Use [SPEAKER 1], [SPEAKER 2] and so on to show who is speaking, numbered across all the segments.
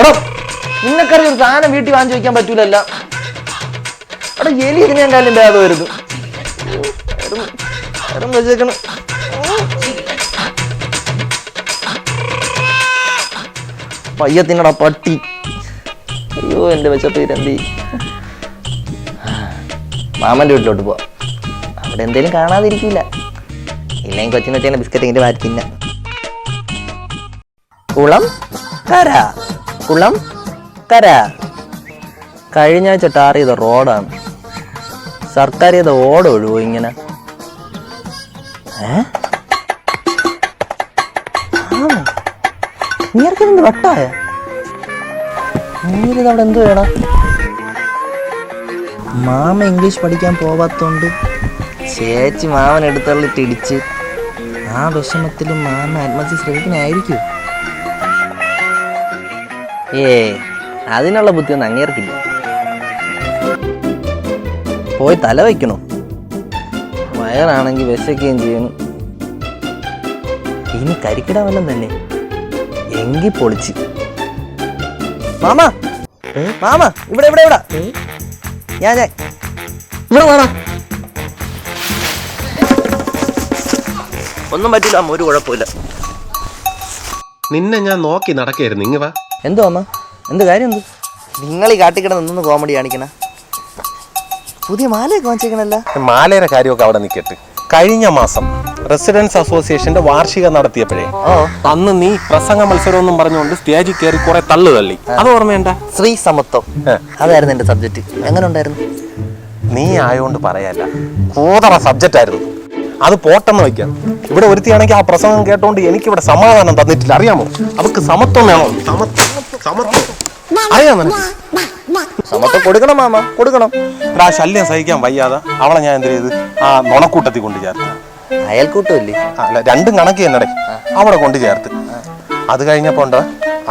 [SPEAKER 1] എടോ നിന്നക്കറി ഒരു സാധനം വീട്ടിൽ വാങ്ങി വെക്കാൻ പറ്റൂലല്ല. എടാ എലി ഇതിനെ എന്തായാലും വെറും വെച്ചേക്കണം. പയ്യത്തിനടാ പട്ടി. അയ്യോ എന്റെ വെച്ചപ്പോ ഇരന്തി മാമന്റെ വീട്ടിലോട്ട് പോവാം. അവിടെ എന്തേലും കാണാതിരിക്കില്ല. ഇല്ലെങ്കിൽ കൊച്ചിനെ വെച്ചാൽ ബിസ്ക്കറ്റ് ഇങ്ങനെ മാറ്റി തിന്ന. കുളം കര കുളം കര. കഴിഞ്ഞ ആഴ്ച ടാർ ചെയ്ത റോഡാണ്. സർക്കാർ ചെയ്ത ഓട ഒഴിവോ ഇങ്ങനെ? ഏ? നീർക്കെന്ത് വട്ടായ? നീരിത് എന്ത് വേണം മാമ ഇംഗ്ലീഷ് പഠിക്കാൻ പോവാത്തോണ്ട് ചേച്ചി മാമൻ എടുത്തള്ളിട്ട് ഇടിച്ച് ആ വിഷമത്തിലും മാമ ആത്മഹത്യ ശ്രമിക്കണായിരിക്കും ഏ അതിനുള്ള ബുദ്ധിയൊന്നും അങ്ങേർക്കില്ല. പോയി തല വയ്ക്കണോ? വയറാണെങ്കിൽ വിശക്കുകയും ചെയ്യും. ഇനി കരിക്കിട വല്ലം തന്നെ. എങ്കി പൊളിച്ച്. മാമ മാമാ ഇവിടെ ഇവിടെ ഇവിടെ. ഞാൻ ഞാൻ. ഇവിടെ വേണം ഒന്നും പറ്റില്ല ഒരു കുഴപ്പമില്ല
[SPEAKER 2] നിന്നെ ഞാൻ നോക്കി നടക്കായിരുന്നു. ഇങ്ങ വാ.
[SPEAKER 1] എന്തോ അമ്മ? എന്ത് കാര്യം എന്ത് നിങ്ങൾ ഈ കാട്ടിക്കിടന്ന് നിന്ന് കോമഡി കാണിക്കണ. പുതിയ മാലയൊക്കെ വാങ്ങിച്ചേക്കണല്ല?
[SPEAKER 2] മാലയുടെ കാര്യമൊക്കെ അവിടെ നിൽക്കട്ടെ കഴിഞ്ഞ മാസം റെസിഡൻസ് അസോസിയേഷന്റെ വാർഷികം നടത്തിയപ്പോഴേ അന്ന് നീ പ്രസംഗ മത്സരം എന്നും പറഞ്ഞുകൊണ്ട് സ്റ്റേജിൽ കയറി കുറെ തള്ളു തള്ളി. അത് ഓർമ്മയുണ്ട
[SPEAKER 1] സ്ത്രീ സമത്വം. അതായിരുന്നു എന്റെ സബ്ജക്റ്റ് എങ്ങനെ ഉണ്ടായിരുന്നു?
[SPEAKER 2] നീ ആയോണ്ട് പറയാല്ല. കൂതറ സബ്ജക്റ്റ് ആയിരുന്നു. അത് പോട്ടെന്ന് വയ്ക്കാം. ഇവിടെ ഒരുത്തിയാണെങ്കിൽ ആ പ്രസംഗം കേട്ടോണ്ട് എനിക്കിവിടെ സമാധാനം തന്നിട്ടില്ല. അറിയാമോ? അവക്ക് സമത്വം വേണോ? സമത്വം. സമത്വം നിനക്ക്.
[SPEAKER 1] സമത്വം കൊടുക്കണം മാമ കൊടുക്കണം.
[SPEAKER 2] എടാ, ആ ശല്യം സഹിക്കാൻ വയ്യാതെ അവളെ ഞാൻ എന്ത് ചെയ്ത് ആ നുണക്കൂട്ടത്തിൽ കൊണ്ട് ചേർത്ത്.
[SPEAKER 1] അയൽക്കൂട്ടമില്ലേ?
[SPEAKER 2] ആ, അല്ല രണ്ടും കണക്ക് തന്നെ അവിടെ കൊണ്ട് ചേർത്ത്. അത് കഴിഞ്ഞപ്പോണ്ട്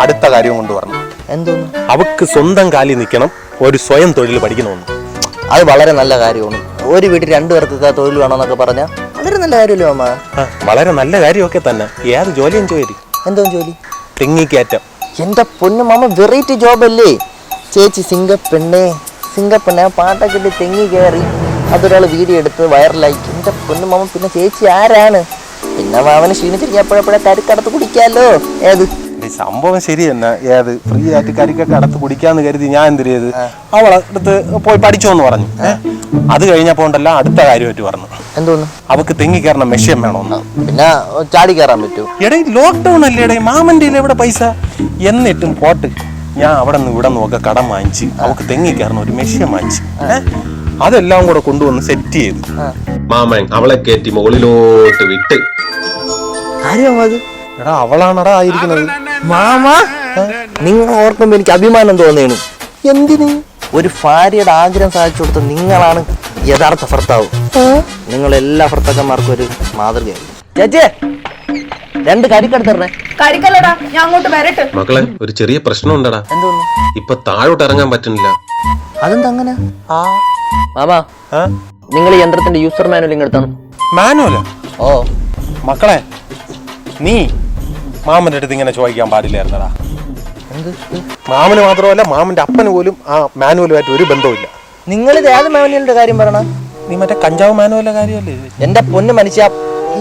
[SPEAKER 2] അടുത്ത കാര്യം കൊണ്ട് പറഞ്ഞു
[SPEAKER 1] എന്തോന്നു?
[SPEAKER 2] അവക്ക് സ്വന്തം കാലിൽ നിൽക്കണം ഒരു സ്വയം തൊഴിൽ പഠിക്കണമെന്ന്.
[SPEAKER 1] അത് വളരെ നല്ല കാര്യമാണ്. ഒരു വീട്ടിൽ രണ്ടു പേർക്ക് തൊഴിൽ വേണമെന്നൊക്കെ പറഞ്ഞാൽ വളരെ നല്ല കാര്യമല്ലോ അമ്മ
[SPEAKER 2] ആ, വളരെ നല്ല കാര്യമൊക്കെ തന്നെ. ഏത് ജോലിയും ചോദിക്കും
[SPEAKER 1] എന്തോ ജോലി?
[SPEAKER 2] തെങ്ങിക്കയറ്റം
[SPEAKER 1] എന്റെ പൊന്നു മാമ വെറൈറ്റി ജോബ് അല്ലേ? ചേച്ചി സിംഗപ്പെണ്ണേ സിംഗപ്പെണ്ണെ പാട്ടൊക്കെ ഇട്ട് തെങ്ങി കയറി അതൊരാൾ വീഡിയോ എടുത്ത് വൈറലായി എന്റെ പൊന്നു മാമ പിന്നെ ചേച്ചി ആരാണ്? പിന്നെ മാമന് ക്ഷീണിച്ചിരിക്കാൻ എപ്പോഴെപ്പോഴെ കരുക്കടത്ത് കുടിക്കാമല്ലോ ഏത്?
[SPEAKER 2] ഈ സംഭവം ശരി തന്നെ. ഏത്? ഫ്രീ ആയിട്ട് കരിക്കൊക്കെ അടത്ത് കുടിക്കാന്ന് കരുതി ഞാൻ എന്ത് ചെയ്ത്? അവളെ അടുത്ത് പോയി പഠിച്ചു എന്ന് പറഞ്ഞു? അത് കഴിഞ്ഞപ്പോ ഉണ്ടല്ല അടുത്ത കാര്യമായിട്ട് പറഞ്ഞു.
[SPEAKER 1] എന്തോന്ന്?
[SPEAKER 2] അവക്ക് തെങ്ങി കയറണം മെഷീൻ വേണമെന്ന്.
[SPEAKER 1] പിന്നെ ചാടി കയറാൻ പറ്റൂ?
[SPEAKER 2] എടേ ലോക്ക്ഡൗൺ അല്ലേ എടേ? മാമന്റെ എവിടെ പൈസ? എന്നിട്ടും പോട്ട്. ഞാൻ അവിടെ നിന്ന് ഇവിടെ നോക്ക കടം വാങ്ങിച്ച് അവക്ക് തെങ്ങി കയറണം ഒരു മെഷീൻ വാങ്ങിച്ച്. അതെല്ലാം കൂടെ കൊണ്ടുവന്ന് സെറ്റ് ചെയ്തു. മാമൻ അവളെ കയറ്റി മുകളിലോട്ട് വിട്ട്.
[SPEAKER 1] ആരും അത്
[SPEAKER 2] എടാ അവളാണടാ ആയിരിക്കുന്നത്
[SPEAKER 1] മാമ? നിങ്ങൾ ഓർക്കുമ്പോ എനിക്ക് അഭിമാനം തോന്നിയാണ് എന്തിന്? ഒരു ഭാര്യയുടെ ആഗ്രഹം സാധിച്ചു കൊടുത്ത നിങ്ങളാണ് യഥാർത്ഥ ഭർത്താവ്. നിങ്ങൾ എല്ലാ ഭർത്താക്കന്മാർക്കും ഒരു മാതൃകയായി. ചേച്ചേ രണ്ട് കരിക്കെടുത്തേ
[SPEAKER 3] കരിക്കല്ലടാ ഞാൻ അങ്ങോട്ട് വരട്ടെ.
[SPEAKER 2] മക്കളെ ഒരു ചെറിയ പ്രശ്നം ഉണ്ടടാ.
[SPEAKER 1] എന്തോന്നു
[SPEAKER 2] ഇപ്പൊ താഴോട്ട് ഇറങ്ങാൻ പറ്റുന്നില്ല.
[SPEAKER 1] അതെന്താ അങ്ങനെ?
[SPEAKER 2] ആ.
[SPEAKER 1] മാമാ നിങ്ങൾ ഈ യന്ത്രത്തിന്റെ യൂസർ മാനുവൽ ഇങ്ങെടുത്താണ്
[SPEAKER 2] മാനുവല
[SPEAKER 1] ഓ.
[SPEAKER 2] മക്കളെ നീ മാമന്റെ അടുത്ത് ഇങ്ങനെ ചോദിക്കാൻ പാടില്ലായിരുന്നടാ. മാമന് മാത്രമല്ല മാമന്റെ അപ്പന് പോലും ആ മാനുവലുമായിട്ട് ഒരു ബന്ധവുമില്ല.
[SPEAKER 1] നിങ്ങൾ ഇത് ഏത് മാനുവലിന്റെ കാര്യം പറയണ?
[SPEAKER 2] നീ മറ്റേ കഞ്ചാവ് മാനുവലിന്റെ കാര്യമല്ലേ?
[SPEAKER 1] എന്റെ പൊന്ന് മനുഷ്യ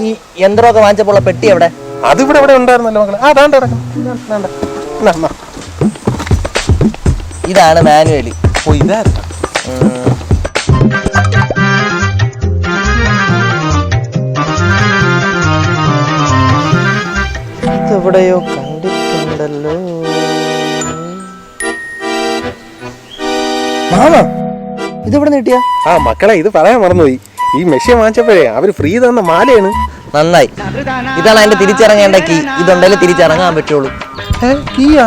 [SPEAKER 1] ഈ യന്ത്രമൊക്കെ വാങ്ങിച്ചപ്പോൾ പെട്ടി എവിടെ?
[SPEAKER 2] അതിവിടെ ഇവിടെ ഉണ്ടായിരുന്നല്ലോ മക്കളെ. ആ താണ്ട നാ.
[SPEAKER 1] ഇതാണ് മാനുവൽ
[SPEAKER 2] ഓ ഇതായിരുന്നു.
[SPEAKER 1] എവിടെയോ കണ്ടിട്ടുണ്ടല്ലോ. മാമ ഇതെവിടെ നീട്ടിയ
[SPEAKER 2] ആ മക്കളെ ഇത് പറയാൻ മറന്നുപോയി. ഈ മെഷീൻ വാങ്ങിച്ചപ്പോഴേ അവർ ഫ്രീ തന്ന മാലയാണ്.
[SPEAKER 1] നന്നായി. ഇതാണ് അതിന്റെ തിരിച്ചിറങ്ങേണ്ട കീ. ഇതുണ്ടെങ്കിൽ തിരിച്ചിറങ്ങാൻ പറ്റുള്ളൂ.
[SPEAKER 2] ഏ കീയാ?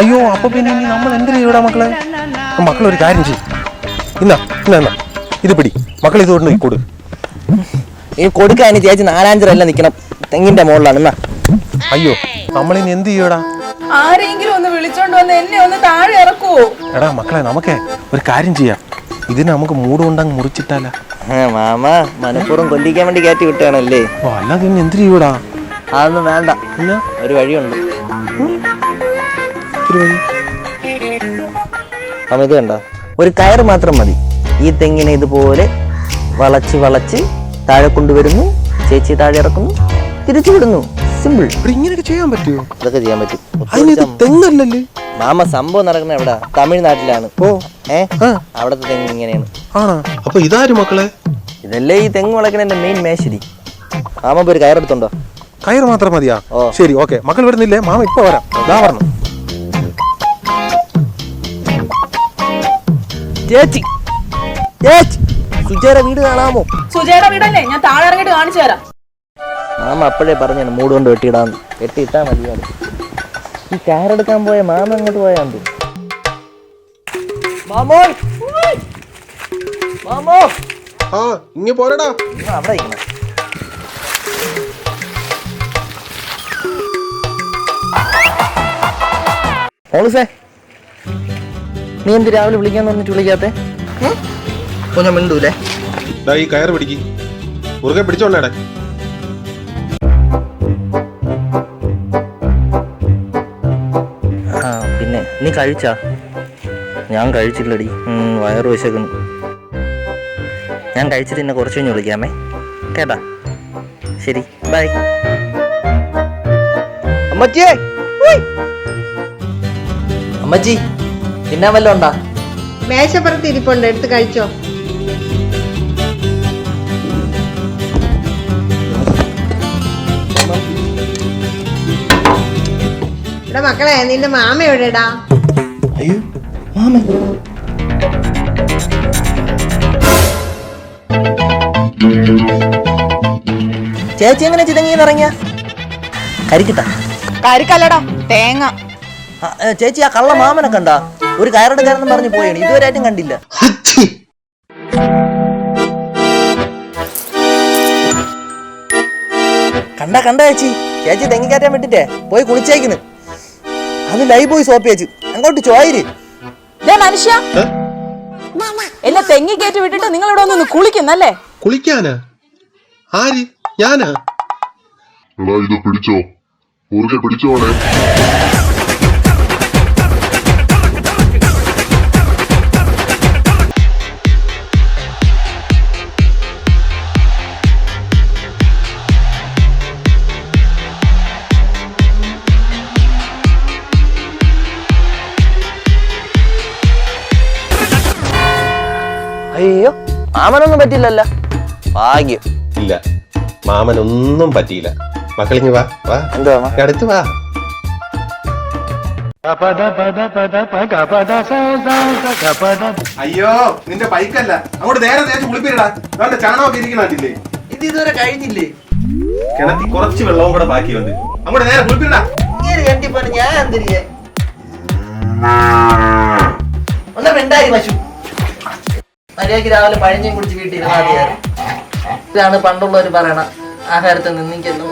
[SPEAKER 2] അയ്യോ അപ്പൊ പിന്നെ ഇനി നമ്മൾ എന്തിനാ ഇവിടെ മക്കളെ? മക്കൾ ഒരു കാര്യം ചെയ്യും. ഇന്നാ ഇന്നാ ഇന്നാ. ഇത് പിടി. മക്കൾ ഇത് കൊണ്ട് കൊടു
[SPEAKER 1] ഈ കൊടുക്കാൻ ചേച്ചി നാലാഞ്ചറല്ല നിക്കണം. തെങ്ങിന്റെ മുകളിലാണ്. എന്നാ
[SPEAKER 2] അയ്യോ നമ്മളിനി എന്ത് ചെയ്യടാ?
[SPEAKER 4] ആരെങ്കിലും ഒന്ന് വിളിച്ചോണ്ട് വന്ന് എന്നെ ഒന്ന് താഴെ ഇറക്കൂ.
[SPEAKER 2] എടാ മക്കളെ നമുക്കേ ഒരു കാര്യം ചെയ്യാം. ഇതിന് നമുക്ക് മൂട് കൊണ്ടങ്ങ് മുറിച്ചിട്ടാല
[SPEAKER 1] മാമ മനഃപൂർവം കൊല്ലിക്കാൻ വേണ്ടി കയറ്റി വിട്ടാണല്ലേ
[SPEAKER 2] ഓ അല്ലാതെ ഇനി എന്ത് ചെയ്യൂടാ?
[SPEAKER 1] അതൊന്നും വേണ്ട. ഒരു വഴിയുണ്ട്.
[SPEAKER 2] ഒരു വഴി?
[SPEAKER 1] അപ്പൊ ഇത് കണ്ട? ഒരു കയറ് മാത്രം മതി. ഈ തെങ്ങിനെ ഇതുപോലെ വളച്ച് വളച്ച് താഴെ കൊണ്ടുവരുന്നു. ചേച്ചി താഴെ ഇറക്കുന്നു. തിരിച്ചു വിടുന്നു. സിമ്പിൾ
[SPEAKER 2] ഇങ്ങനെയൊക്കെ ചെയ്യാൻ പറ്റുമോ
[SPEAKER 1] അതൊക്കെ ചെയ്യാൻ പറ്റും.
[SPEAKER 2] അതിന് തെങ്ങല്ലല്ലേ?
[SPEAKER 1] മാമ സംഭവം നടക്കുന്ന എവിടെ? തമിഴ്നാട്ടിലാണ്.
[SPEAKER 2] ഓ.
[SPEAKER 1] ഏ?
[SPEAKER 2] ആ.
[SPEAKER 1] അവിടത്തെ തെങ്ങ് ഇങ്ങനെയാണ്.
[SPEAKER 2] ആണോ? അപ്പൊ ഇതാരും മക്കളെ?
[SPEAKER 1] ഇതല്ലേ ഈ തെങ്ങ് വളക്കണ മെയിൻ മേശരി. മാമ ഇപ്പൊ ഒരു കയറെടുത്തുണ്ടോ
[SPEAKER 2] കയർ മാത്രം മതിയാ.
[SPEAKER 1] ഓ.
[SPEAKER 2] ശരി ഓക്കെ. മക്കൾ വരുന്നില്ലേ? മാമ ഇപ്പൊ വരാം. ഇതാ പറഞ്ഞു
[SPEAKER 1] ചേച്ചി. ചേച്ചി സുജേര വീട് കാണാമോ?
[SPEAKER 4] സുജേര വീടല്ലേ? ഞാൻ താഴെ ഇറങ്ങിട്ട് കാണിച്ചു തരാം.
[SPEAKER 1] മാമ അപ്പോഴേ പറഞ്ഞു മൂട് കൊണ്ട് വെട്ടിയിടാന്ന് വെട്ടിയിട്ടാ മതിയാണ് ഈ കയറെടുക്കാൻ പോയ മാമ അങ്ങോട്ട് പോയാണ്ട് മതി. മാമോ?
[SPEAKER 2] ആ ഇങ്ങ പോരടാ.
[SPEAKER 1] ആ, അവിടെ ഇരിക്കണം. മോളുസേ നീ എന്ത് രാവിലെ വിളിക്കാൻ പറഞ്ഞിട്ട് വിളിക്കാത്തെ? ഞാൻ മിണ്ടൂലേ.
[SPEAKER 2] ഈ കയറ് പിടിക്ക്. മുറുകെ പിടിച്ചോണ്ടേടെ
[SPEAKER 1] കഴിച്ചാ? ഞാൻ കഴിച്ചില്ലടി. വയറു വിശക്കുന്നു. ഞാൻ കഴിച്ചിട്ട് എന്നെ കുറച്ച് കഴിഞ്ഞ് വിളിക്കാമേ. കേട്ടാ? ശരി ബൈ. അമ്മച്ചിയേ. അമ്മച്ചി പിന്നെ വല്ലതും ഉണ്ടാ?
[SPEAKER 5] മേശപ്പുറത്ത് ഇരിപ്പുണ്ട് എടുത്ത് കഴിച്ചോ. ഇവിടെ മക്കളെ നിന്റെ മാമ എവിടെടാ
[SPEAKER 1] അയ്യോ മാമൻ. ചേച്ചി എങ്ങനെ ചിതങ്ങിന്ന് ഇറങ്ങിയ കരിക്കിട്ടാ.
[SPEAKER 4] കരിക്കല്ലടാ തേങ്ങ.
[SPEAKER 1] ചേച്ചി ആ കള്ള മാമനെ കണ്ട? ഒരു കയറുടെ കയറെന്ന് പറഞ്ഞു പോയാണ് ഇതുവരെ ആയിട്ടും കണ്ടില്ല. കണ്ട കണ്ട ചേച്ചി. ചേച്ചി തെങ്ങിക്കാറ്റാൻ വിട്ടിട്ടേ പോയി കുളിച്ചേക്കുന്നു അത് ലൈവ് പോയി സോപ്പ് ചേച്ചി. അങ്ങോട്ട് ചോയര്.
[SPEAKER 4] മനുഷ്യ. എന്നെ തെങ്ങി കയറ്റി വിട്ടിട്ട് നിങ്ങൾ ഇവിടെ ഒന്ന് കുളിക്കുന്നല്ലേ?
[SPEAKER 2] കുളിക്കാനാ? ആര്? ഞാനാ?
[SPEAKER 6] ഇത് പിടിച്ചോ. ഊർജ പിടിച്ചോണേ
[SPEAKER 1] അയ്യോ മാമനൊന്നും പറ്റില്ലല്ലോ. ഭാഗ്യം.
[SPEAKER 2] ഇല്ല മാമനൊന്നും പറ്റിയില്ല. മക്കളിങ്ങ് വാ വാ.
[SPEAKER 1] എന്താ?
[SPEAKER 2] അടുത്ത് വാ. അയ്യോ നിന്റെ ബൈക്കല്ല അങ്ങോട്ട് നേരെ തേച്ച് കുളിപ്പിരടാ. നല്ല ചാണകമൊക്കെ ഇരിക്കണില്ലേ
[SPEAKER 1] ഇത് ഇതുവരെ കഴിഞ്ഞില്ലേ?
[SPEAKER 2] കിണറ്റി കുറച്ച് വെള്ളവും കൂടെ ബാക്കി വന്ന് അങ്ങോട്ട് നേരെ കുളിപ്പിരടാ.
[SPEAKER 1] ഇങ്ങനെ കെട്ടിപ്പോണ് ഞാൻ എന്തിരിയെ? ഒന്നും പശു. മര്യാദയ്ക്ക് രാവിലെ പഴഞ്ഞും കുടിച്ച് വീട്ടിൽ ഇതാണ് പണ്ടുള്ളവർ പറയണ ആഹാരത്തിൽ നിന്നിക്കുന്നു